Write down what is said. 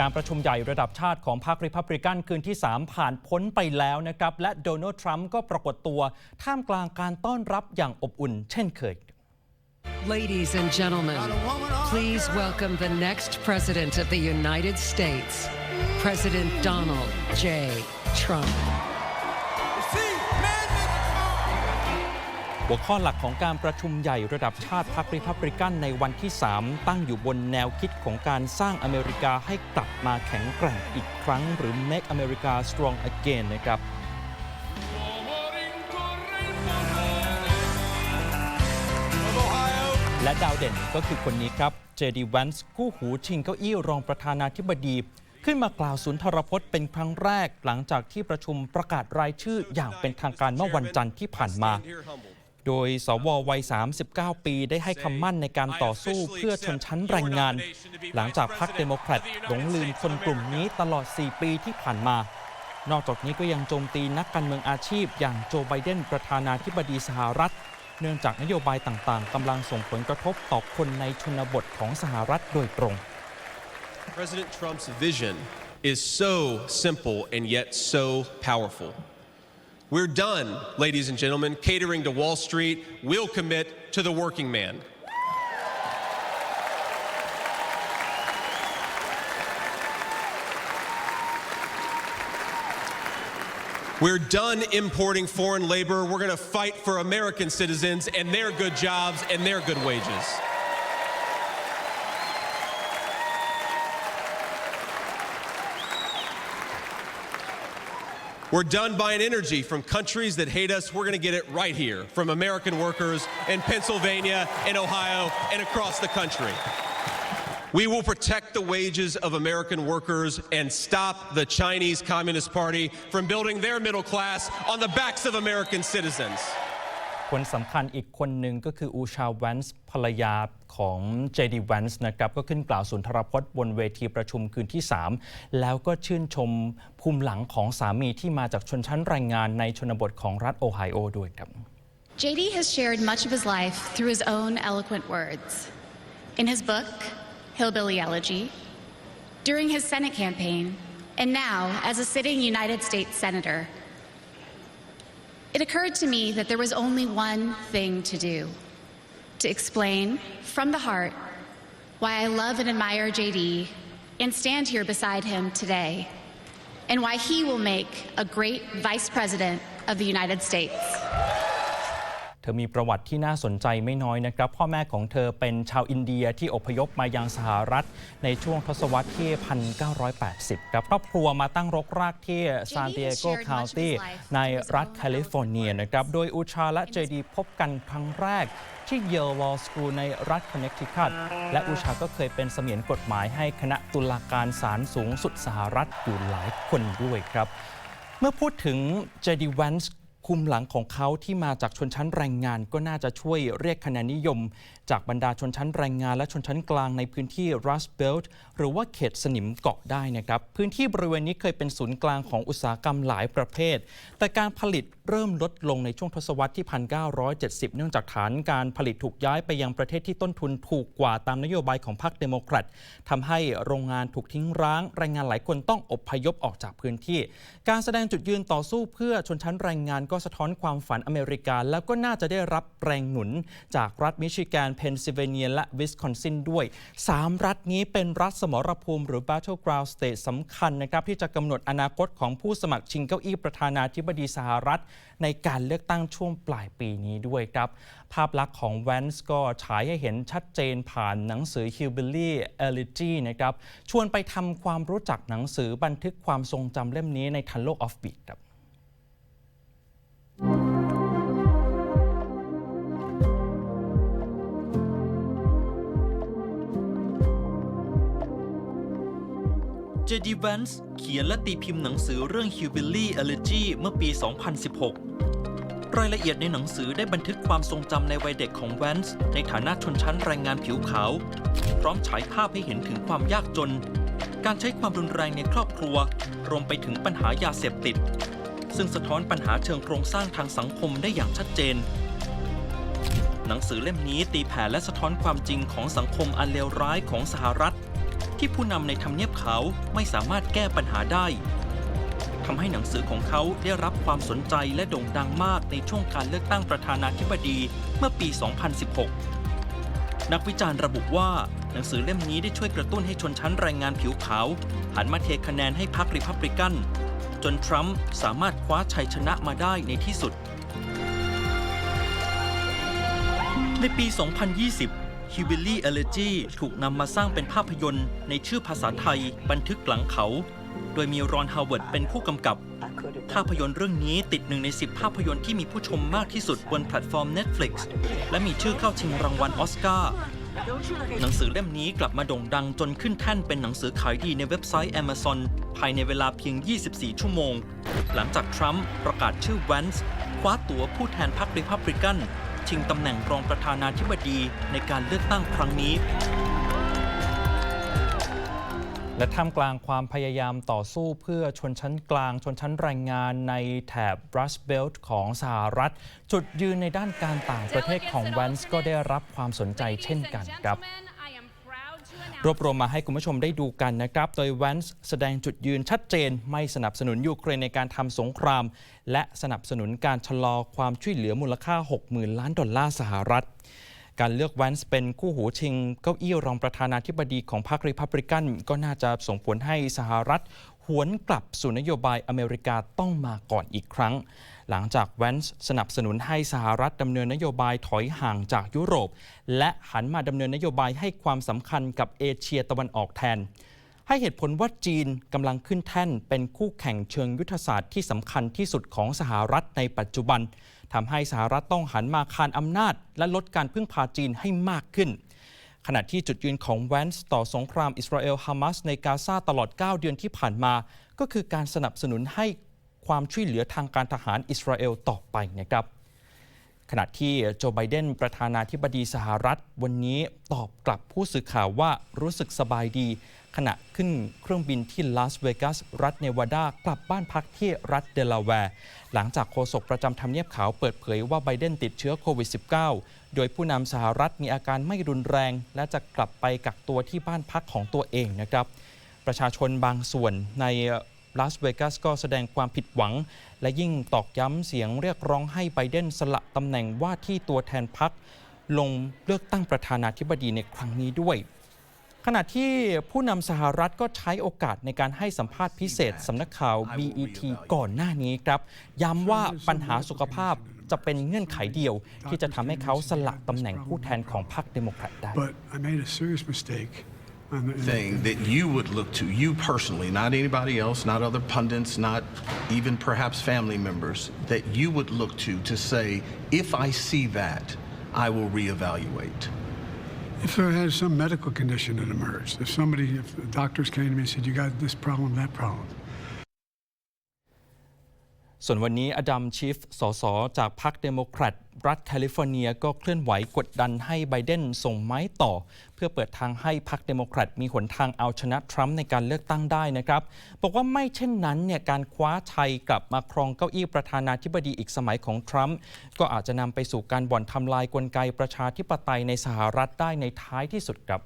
การประชุมใหญ่ระดับชาติของพรรคริพับลิกันคืนที่ 3 ผ่านพ้นไปแล้วนะครับ และโดนัลด์ทรัมป์ก็ปรากฏตัวท่ามกลางการต้อนรับอย่างอบอุ่นเช่นเคย Ladies and gentlemen, please welcome the next President of the United States, President Donald J. Trump. หัวข้อหลักของการประชุมใหญ่ระดับชาติพรรคริพับลิกันในวันที่ 3 ตั้งอยู่บนแนวคิดของการสร้างอเมริกาให้กลับมาแข็งแกร่งอีกครั้ง หรือ Make America Strong Again นะครับและดาวเด่นก็คือคนนี้ครับเจดีแวนส์คู่หูชิงเก้าอี้รองประธานาธิบดี ขึ้นมากล่าวสุนทรพจน์เป็นครั้งแรกหลังจากที่ประชุมประกาศรายชื่ออย่างเป็นทางการเมื่อวันจันทร์ที่ผ่านมา โดยสววัย 39 ปีได้ให้คำมั่นในการต่อสู้เพื่อชนชั้นแรงงาน หลังจากพรรคเดโมแครตหลงลืมคนกลุ่มนี้ตลอด 4 ปีที่ผ่านมา นอกจากนี้ก็ยังโจมตีนักการเมืองอาชีพ อย่างโจไบเดนประธานาธิบดีสหรัฐ เนื่องจากนโยบายต่างๆกำลังส่งผลกระทบต่อคนในชนบทของสหรัฐโดยตรง President Trump's vision is so simple and yet so powerful. We're done, ladies and gentlemen, catering to Wall Street. We'll commit to the working man. We're done importing foreign labor. We're going to fight for American citizens and their good jobs and their good wages. We're done buying energy from countries that hate us. We're going to get it right here from American workers in Pennsylvania, in Ohio, and across the country. We will protect the wages of American workers and stop the Chinese Communist Party from building their middle class on the backs of American citizens. คนสำคัญอีกคนหนึ่งก็คืออูชาแวนส์ภรรยาของเจดีแวนส์นะครับก็ขึ้นกล่าวสุนทรพจน์บนเวทีประชุมคืนที่ 3 แล้วก็ชื่นชมภูมิหลังของสามีที่มาจากชนชั้นแรงงานในชนบทของรัฐโอไฮโอด้วยครับ JD has shared much of his life through his own eloquent words. In his book, Hillbilly Elegy, during his Senate campaign, and now as a sitting United States Senator, it occurred to me that there was only one thing to do to explain from the heart why I love and admire JD and stand here beside him today, and why he will make a great Vice President of the United States. เธอมีประวัติที่น่าสนใจไม่น้อยนะครับ พ่อแม่ของเธอเป็นชาวอินเดียที่อพยพมายังสหรัฐ ในช่วงทศวรรษที่ 1980 ครับครอบครัวมาตั้งรกรากที่ซานดิเอโกคาวตี้ในรัฐแคลิฟอร์เนียนะครับ โดยอูชาและเจดีพบกันครั้งแรกที่เยล Law School ในรัฐคอนเน c ทิคัตและอูชาก็เคยเป็นเสมียนกฎหมายให้คณะตุลาการศาลสูงสุดสหรัฐอยู่หลายคนด้วยครับ เมื่อพูดถึงเจดีแวนส์ คุมหลังของเขาที่มาจากชนชั้นแรงงาน ก็น่าจะช่วยเรียกคะแนนนิยม จากบรรดาชนชั้นแรงงาน และชนชั้นกลางในพื้นที่รัสเบลต์หรือว่าเขตสนิมเกาะได้นะครับ พื้นที่บริเวณนี้เคยเป็นศูนย์กลางของอุตสาหกรรมหลายประเภท แต่การผลิต เริ่มลดลงในช่วงทศวรรษที่ 1970 เนื่องจากฐานการผลิตถูกย้ายไปยังประเทศที่ต้นทุนถูกกว่าตามนโยบายของพรรคเดโมแครตทำให้โรงงานถูกทิ้งร้างแรงงานหลายคนต้องอพยพออกจากพื้นที่ การแสดงจุดยืนต่อสู้เพื่อชนชั้นแรงงานก็สะท้อนความฝันอเมริกา แล้วก็น่าจะได้รับแรงหนุน จากรัฐมิชิแกนเพนซิลเวเนีย และวิสคอนซินด้วย 3 รัฐนี้เป็นรัฐสมรภูมิหรือ Battleground State สำคัญนะครับที่จะกำหนดอนาคตของผู้สมัครชิงเก้าอี้ประธานาธิบดีสหรัฐในการเลือกตั้งช่วงปลายปีนี้ด้วยครับ ภาพลักษณ์ของแวนส์ก็ฉายให้เห็นชัดเจนผ่านหนังสือ Hillbilly Elegy นะครับชวนไปทำความรู้จักหนังสือบันทึกความทรงจำเล่มนี้ในทันโลกออฟบิทครับ จดีแวนส์เขียนและตีพิมพ์หนังสือเรื่อง Hillbilly Elegy เมื่อปี 2016 รายละเอียดในหนังสือได้บันทึกความทรงจำในวัยเด็กของแวนส์ในฐานะชนชั้นแรงงานผิวขาว พร้อมฉายภาพให้เห็นถึงความยากจน การใช้ความรุนแรงในครอบครัว รวมไปถึงปัญหายาเสพติด ซึ่งสะท้อนปัญหาเชิงโครงสร้างทางสังคมได้อย่างชัดเจนหนังสือเล่มนี้ตีแผ่และสะท้อนความจริงของสังคมอันเลวร้ายของสหรัฐ ที่ผู้นำในทำเนียบขาวไม่สามารถแก้ปัญหาได้ทำให้หนังสือของเขาได้รับความสนใจและโด่งดังมากในช่วงการเลือกตั้งประธานาธิบดีเมื่อปี 2016 นักวิจารณ์ระบุว่าหนังสือเล่มนี้ได้ช่วยกระตุ้นให้ชนชั้นแรงงานผิวขาวหันมาเทคะแนนให้พรรคริพับลิกัน จนทรัมป์สามารถคว้าชัยชนะมาได้ในที่สุด ในปี 2020 h i b i l l y Elegy ถูกนำมาสร้างเป็นภาพยนตร์ ในชื่อภาษาไทย บันทึกหลังเขา โดยมีรอนฮาวเวิร์ดเป็นผู้กำกับ ภาพยนตร์เรื่องนี้ติดหนึ่งใน 10 ภาพยนตร์ที่มีผู้ชมมากที่สุดบนแพลตฟอร์ม Netflix และมีชื่อเข้าชิงรางวัลออสการ์หนังสือเล่มนี้กลับมาโด่งดังจนขึ้นแท่นเป็นหนังสือขายดีในเว็บไซต์ Amazon ภายในเวลาเพียง 24 ชั่วโมง หลังจากทรัมป์ประกาศชื่อแวนส์คว้าตั๋วผู้แทนพรรคริพับลิกัน ชิงตำแหน่งรองประธานาธิบดีในการเลือกตั้งครั้งนี้ และท่ามกลางความพยายามต่อสู้เพื่อชนชั้นกลาง ชนชั้นแรงงานในแถบ Rust Belt ของสหรัฐ จุดยืนในด้านการต่างประเทศของแวนส์ก็ได้รับความสนใจเช่นกันครับ รวบรวมมาให้คุณผู้ชมได้ดูกันนะครับ โดยแวนส์แสดงจุดยืนชัดเจน ไม่สนับสนุนยูเครนในการทำสงคราม และสนับสนุนการชะลอความช่วยเหลือมูลค่า 60,000 ล้านดอลลาร์สหรัฐ การเลือกแวนส์เป็นคู่หูชิงเก้าอี้รองประธานาธิบดีของพรรคริพับลิกันก็น่าจะส่งผลให้สหรัฐหวนกลับสู่นโยบายอเมริกาต้องมาก่อนอีกครั้ง หลังจากแวนส์สนับสนุนให้สหรัฐดำเนินนโยบายถอยห่างจากยุโรป และหันมาดำเนินนโยบายให้ความสำคัญกับเอเชียตะวันออกแทน ให้เหตุผลว่าจีนกำลังขึ้นแท่นเป็นคู่แข่งเชิงยุทธศาสตร์ที่สำคัญที่สุดของสหรัฐในปัจจุบันทำให้สหรัฐต้องหันมาคานอำนาจ และลดการพึ่งพาจีนให้มากขึ้น ขณะที่จุดยืนของแวนส์ต่อสงครามอิสราเอลฮามาสในกาซาตลอด 9 เดือนที่ผ่านมา ก็คือการสนับสนุนให้ความช่วยเหลือทางการทหารอิสราเอลต่อไปนะครับขณะที่โจไบเดนประธานาธิบดีสหรัฐ วันนี้ตอบกลับผู้สื่อข่าวว่ารู้สึกสบายดี ขณะขึ้นเครื่องบินที่ลาสเวกัสรัฐเนวาดากลับบ้านพักที่รัฐเดลาแวร์ หลังจากโฆษกประจำทำเนียบขาวเปิดเผยว่าไบเดนติดเชื้อโควิด -19 โดยผู้นำสหรัฐมีอาการไม่รุนแรง และจะกลับไปกักตัวที่บ้านพักของตัวเองนะครับ ประชาชนบางส่วนในลาสเวกัสก็แสดงความผิดหวัง และยิ่งตอกย้ำเสียงเรียกร้องให้ไบเดนสละตำแหน่งว่าที่ตัวแทนพรรคลงเลือกตั้งประธานาธิบดีในครั้งนี้ด้วย ขณะที่ผู้นำสหรัฐก็ใช้โอกาสในการให้สัมภาษณ์พิเศษสำนักข่าว BET ก่อนหน้านี้ครับ ย้ำว่าปัญหาสุขภาพจะเป็นเงื่อนไขเดียว ที่จะทำให้เขาสละตำแหน่งผู้แทนของพรรคเดโมแครตได้ But I made a serious mistake. On the, thing that you would look to, you personally, not anybody else, not other pundits, not even perhaps family members, that you would look to to say, if I see that, I will reevaluate. If there has some medical condition that emerged, if somebody, if the doctors came to me and said, you got this problem, that problem, ส่วนวันนี้อดัมชีฟสสจากพรรคเดโมแครตรัฐแคลิฟอร์เนียก็เคลื่อนไหวกดดันให้ไบเดนส่งไม้ต่อ เพื่อเปิดทางให้พรรคเดโมแครตมีหนทางเอาชนะทรัมป์ในการเลือกตั้งได้นะครับ บอกว่าไม่เช่นนั้นเนี่ยการคว้าชัยกลับมาครองเก้าอี้ประธานาธิบดีอีกสมัยของทรัมป์ก็อาจจะนำไปสู่การบ่อนทำลายกลไกประชาธิปไตยในสหรัฐได้ในท้ายที่สุดครับ